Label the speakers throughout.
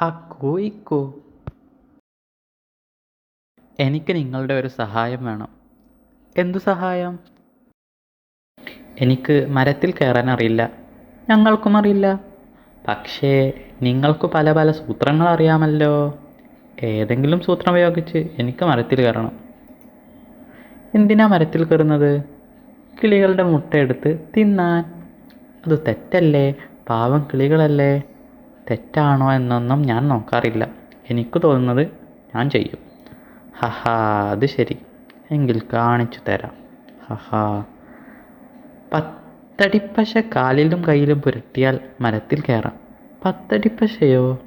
Speaker 1: അക്കു ഇക്കു എനിക്ക് നിങ്ങളുടെ ഒരു സഹായം വേണം. എന്തു സഹായം? എനിക്ക് മരത്തിൽ കയറാൻ അറിയില്ല. ഞങ്ങൾക്കും അറിയില്ല. പക്ഷേ നിങ്ങൾക്ക് പല പല സൂത്രങ്ങൾ അറിയാമല്ലോ. ഏതെങ്കിലും സൂത്രം ഉപയോഗിച്ച് എനിക്ക് മരത്തിൽ കയറണം. എന്തിനാ മരത്തിൽ കയറുന്നത്? കിളികളുടെ മുട്ടയെടുത്ത് തിന്നാൻ. അത് തെറ്റല്ലേ? പാവം കിളികളല്ലേ? തെറ്റാണോ എന്നൊന്നും ഞാൻ നോക്കാറില്ല. എനിക്ക് തോന്നുന്നത് ഞാൻ ചെയ്യും. ഹഹാ അത് ശരി. എങ്കിൽ കാണിച്ചു തരാം. ഹഹാ. പത്തടിപ്പശ കാലിലും കയ്യിലും പുരട്ടിയാൽ മരത്തിൽ കയറാം. പത്തടിപ്പശയോ?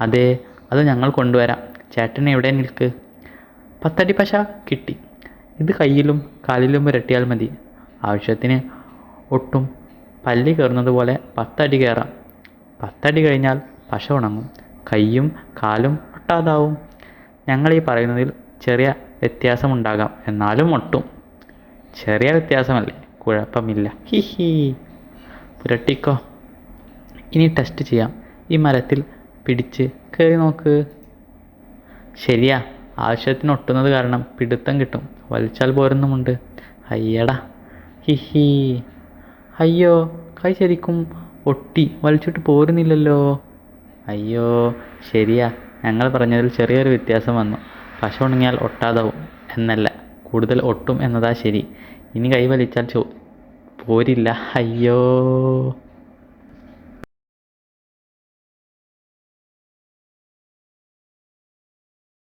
Speaker 1: അതെ അത് ഞങ്ങൾ കൊണ്ടുവരാം. ചേട്ടൻ എവിടെ നിൽക്ക്? പത്തടിപ്പശ കിട്ടി. ഇത് കയ്യിലും കാലിലും പുരട്ടിയാൽ മതി. ആവശ്യത്തിന് ഒട്ടും പല്ലി കയറുന്നത് പോലെ പത്തടി കയറാം. പത്തടി കഴിഞ്ഞാൽ പശ ഉണങ്ങും. കൈയും കാലും ഒട്ടാതാവും. ഞങ്ങൾ ഈ പറയുന്നതിൽ ചെറിയ വ്യത്യാസമുണ്ടാകാം. എന്നാലും ഒട്ടും. ചെറിയ വ്യത്യാസമല്ലേ? കുഴപ്പമില്ല. ഹി ഹി. പുരട്ടിക്കോ. ഇനി ടെസ്റ്റ് ചെയ്യാം. ഈ മരത്തിൽ പിടിച്ച് കയറി നോക്ക്. ശരിയാ. ആവശ്യത്തിന് ഒട്ടുന്നത് കാരണം പിടുത്തം കിട്ടും. വലിച്ചാൽ പോരുന്നുമുണ്ട്. അയ്യടാ. ഹി ഹി. അയ്യോ കൈ ശരിക്കും ഒട്ടി വലിച്ചിട്ട് പോരുന്നില്ലല്ലോ. അയ്യോ ശരിയാ. ഞങ്ങൾ പറഞ്ഞതിൽ ചെറിയൊരു വ്യത്യാസം വന്നു. പശ ഉണങ്ങിയാൽ ഒട്ടാതാവും എന്നല്ല കൂടുതൽ ഒട്ടും എന്നതാ ശരി. ഇനി കൈ വലിച്ചാൽ ചോ പോരില്ല. അയ്യോ.